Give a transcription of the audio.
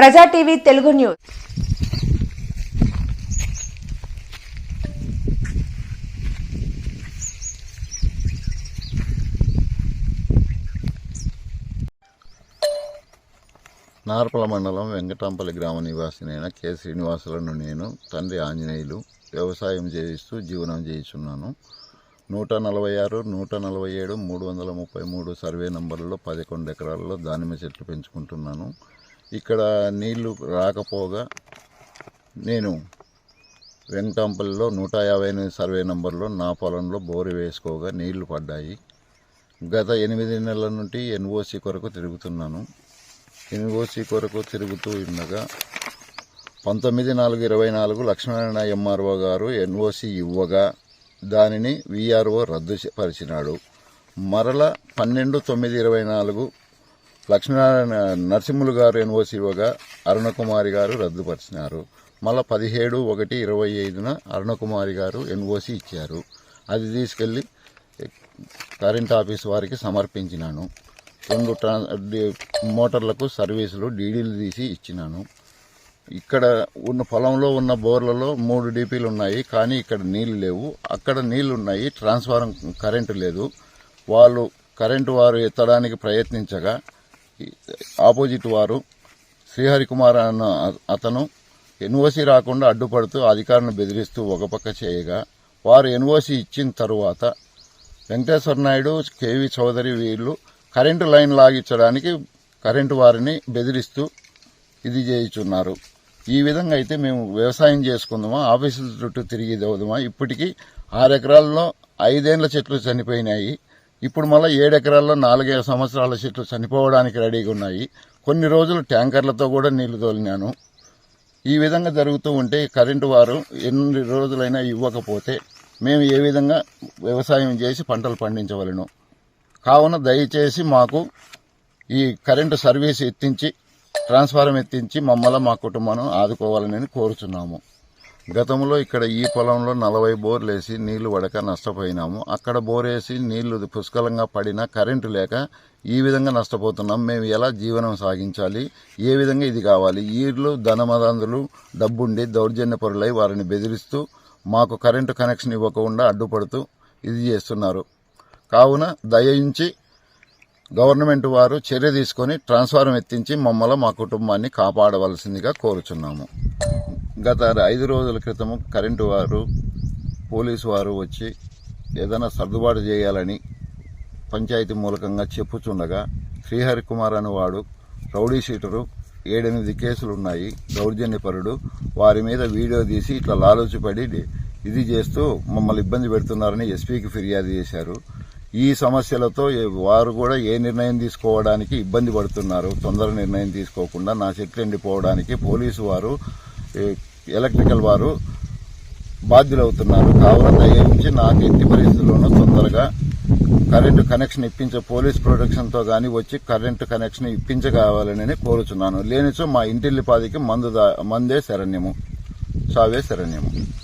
ప్రజా TV Telugu news. Narpala మండలం వెంకటాంపల్లి గ్రామ నివాసినైన కె శ్రీనివాసులను నేను తండ్రి ఆంజనేయులు వ్యవసాయం చేయిస్తూ జీవనం చేయిస్తున్నాను నూట నలభై ఆరు నూట నలభై ఏడు మూడు వందల ముప్పై మూడు సర్వే నంబర్లలో పదకొండు ఎకరాల్లో దానిమ్మ చెట్లు పెంచుకుంటున్నాను. ఇక్కడ నీళ్ళు రాకపోగా నేను వెంకటాంపల్లిలో నూట యాభై ఎనిమిది సర్వే నంబర్లో నా పొలంలో బోరు వేసుకోగా నీళ్ళు పడ్డాయి. గత ఎనిమిది నెలల నుండి ఎన్ఓసి కొరకు తిరుగుతున్నాను. ఎన్ఓసి కొరకు తిరుగుతూ ఉండగా పంతొమ్మిది నాలుగు ఇరవై నాలుగు లక్ష్మీనారాయణ ఎంఆర్ఓ గారు ఎన్ఓసి ఇవ్వగా దానిని విఆర్ఓ రద్దు పరిచినాడు. మరల పన్నెండు తొమ్మిది ఇరవై నాలుగు లక్ష్మీనారాయణ నరసింహులు గారు ఎన్ఓసి ఇవ్వగా అరుణకుమారి గారు రద్దుపరిచినారు మళ్ళా పదిహేడు ఒకటి ఇరవై ఐదున అరుణకుమారి గారు ఎన్ఓసి ఇచ్చారు. అది తీసుకెళ్ళి కరెంట్ ఆఫీస్ వారికి సమర్పించినాను. రెండు ట్రా మోటార్లకు సర్వీసులు డీడీలు తీసి ఇచ్చినాను. ఇక్కడ ఉన్న పొలంలో ఉన్న బోర్లలో మూడు డీపీలు ఉన్నాయి కానీ ఇక్కడ నీళ్ళు లేవు. అక్కడ నీళ్ళు ఉన్నాయి ట్రాన్స్ఫారం కరెంటు లేదు. వాళ్ళు కరెంటు వారు ఎత్తడానికి ప్రయత్నించగా ఆపోజిట్ వారు శ్రీహరికుమార్ అన్న అతను ఎన్ఓసి రాకుండా అడ్డుపడుతూ అధికారులను బెదిరిస్తూ ఒక పక్క చేయగా వారు ఎన్ఓసి ఇచ్చిన తరువాత వెంకటేశ్వర నాయుడు కేవి చౌదరి వీళ్ళు కరెంటు లైన్ లాగించడానికి కరెంటు వారిని బెదిరిస్తూ ఇది చేయుచున్నారు. ఈ విధంగా అయితే మేము వ్యవసాయం చేసుకుందామా ఆఫీసుల చుట్టూ తిరిగి దవుదామా ఇప్పటికీ ఆరు ఎకరాల్లో ఐదేళ్ళ చెట్లు చనిపోయినాయి. ఇప్పుడు మళ్ళీ ఏడెకరాల్లో నాలుగైదు సంవత్సరాల చెట్లు చనిపోవడానికి రెడీగా ఉన్నాయి. కొన్ని రోజులు ట్యాంకర్లతో కూడా నీళ్ళు తోలినాను. ఈ విధంగా జరుగుతూ ఉంటే కరెంటు వారు ఎన్ని రోజులైనా ఇవ్వకపోతే మేము ఏ విధంగా వ్యవసాయం చేసి పంటలు పండించవలను. కావున దయచేసి మాకు ఈ కరెంటు సర్వీస్ ఎత్తించి ట్రాన్స్ఫారం ఎత్తించి మమ్మల్ని మా కుటుంబాన్ని ఆదుకోవాలని కోరుచున్నాము. గతంలో ఇక్కడ ఈ పొలంలో నలభై బోర్లు వేసి నీళ్ళు పడక నష్టపోయినాము. అక్కడ బోర్ వేసి నీళ్ళు పుష్కలంగా పడినా కరెంటు లేక ఈ విధంగా నష్టపోతున్నాం. మేము ఎలా జీవనం సాగించాలి? ఏ విధంగా ఇది కావాలి? వీళ్ళు ధనమదందులు డబ్బుండి దౌర్జన్యపరులై వారిని బెదిరిస్తూ మాకు కరెంటు కనెక్షన్ ఇవ్వకుండా అడ్డుపడుతూ ఇది చేస్తున్నారు. కావున దయించి గవర్నమెంట్ వారు చర్య తీసుకొని ట్రాన్స్ఫారం ఎత్తించి మమ్మల్ని మా కుటుంబాన్ని కాపాడవలసిందిగా కోరుచున్నాము. గత ఐదు రోజుల క్రితం కరెంటు వారు పోలీసు వారు వచ్చి ఏదైనా సర్దుబాటు చేయాలని పంచాయతీ మూలకంగా చెప్పుచుండగా శ్రీహరి కుమార్ అనేవాడు రౌడీ షీటరు ఏడెనిమిది కేసులు ఉన్నాయి దౌర్జన్యపరుడు. వారి మీద వీడియో తీసి ఇట్లా లాలోచిపడి ఇది చేస్తూ మమ్మల్ని ఇబ్బంది పెడుతున్నారని ఎస్పీకి ఫిర్యాదు చేశారు. ఈ సమస్యలతో వారు కూడా ఏ నిర్ణయం తీసుకోవడానికి ఇబ్బంది పడుతున్నారు. తొందర నిర్ణయం తీసుకోకుండా నా చెట్లు ఎండిపోవడానికి పోలీసు వారు ఎలక్ట్రికల్ వారు బాధ్యులవుతున్నారు. కావున దయించి నాకు ఎట్టి పరిస్థితుల్లోనూ తొందరగా కరెంటు కనెక్షన్ ఇప్పించే పోలీస్ ప్రొటెక్షన్తో కానీ గాని వచ్చి కరెంటు కనెక్షన్ ఇప్పించగలవాలని కోరుచున్నాను. లేనిచో మా ఇంటిల్లిపాదికి మందు మందే శరణ్యము. సావే శరణ్యము.